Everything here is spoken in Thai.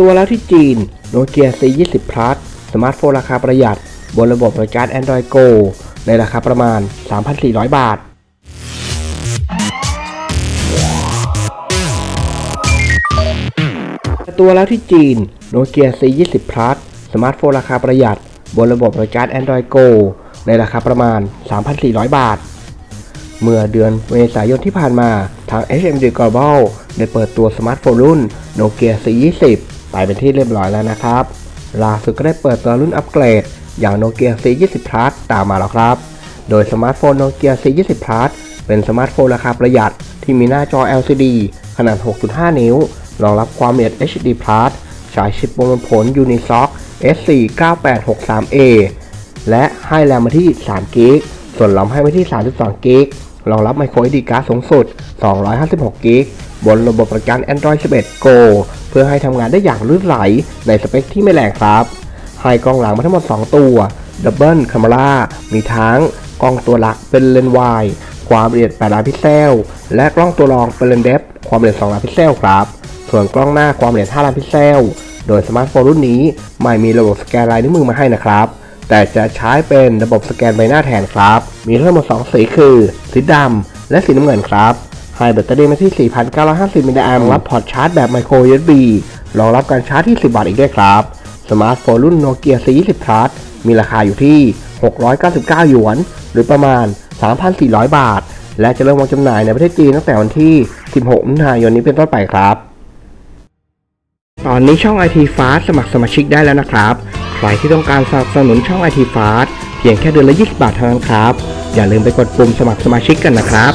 ตัวแล้วที่จีนโนเกีย C20 Plus สมาร์ทโฟนราคาประหยัด บนระบบบริการ Android Go ในราคาประมาณ 3,400 บาท ตัวแล้วที่จีนโนเกีย C20 Plus สมาร์ทโฟนราคาประหยัด บนระบบบริการ Android Go ในราคาประมาณ 3,400 บาท เมื่อเดือนเมษายนที่ผ่านมาทาง HMD Global ได้เปิดตัวสมาร์ทโฟนรุ่น Nokia C20 ไปเป็นที่เรียบร้อยแล้วนะครับ ล่าสุดก็ได้เปิดตัวรุ่นอัปเกรด อย่าง Nokia C20 Plus ตามมาแล้วครับ โดยสมาร์ทโฟน Nokia C20 Plus เป็นสมาร์ทโฟนราคาประหยัดที่มีหน้าจอ LCD ขนาด 6.5 นิ้ว รองรับความละเอียด HD Plus ใช้ชิปประมวลผล Unisoc S49863A และให้แรมมาที่3กิกส่วนลำให้มาที่32กิกรองรับ micro SD card สูงสุด256กิกบนระบบประกัน Android 11 Go เพื่อให้ทำงานได้อย่างลื่นไหลในสเปคที่ไม่แรงครับให้กล้องหลังมาทั้งหมด 2 ตัว Double Camera มีทั้งกล้องตัวหลักเป็นเลนส์วายความละเอียด8ล้านพิกเซล และกล้องตัวรองเป็นเลนส์เดฟความละเอียด2ล้านพิกเซลครับ ส่วนกล้องหน้าความละเอียด5ล้านพิกเซล โดยสมาร์ทโฟนรุ่นนี้ไม่มีระบบสแกนลายนิ้วมือมาให้นะครับ แต่จะใช้เป็นระบบสแกนใบหน้าแทนครับ มีทั้งหมด 2 สีคือ สีดำและสีน้ำเงินครับ ให้แบตเตอรี่มาที่ 4,950 มิลลิแอมป์รับพอร์ตชาร์จแบบไมโคร USB รองรับการชาร์จที่ 10 วัตต์อีกด้วยครับ สมาร์ทโฟนรุ่น Nokia C20 Plus มีราคาอยู่ที่ 699 หยวน หรือประมาณ 3,400 บาท และจะเริ่มวางจำหน่ายในประเทศจีนตั้งแต่วันที่ 16 มิถุนายนนี้เป็นต้นไปครับ ตอนนี้ช่อง IT Fast สมัครสมาชิกได้แล้วนะครับ ใครที่ต้องการสนับสนุนช่อง IT Fast เพียงแค่เดือนละ 20 บาทเท่านั้นครับ อย่าลืมไปกดปุ่มสมัครสมาชิกกันนะครับ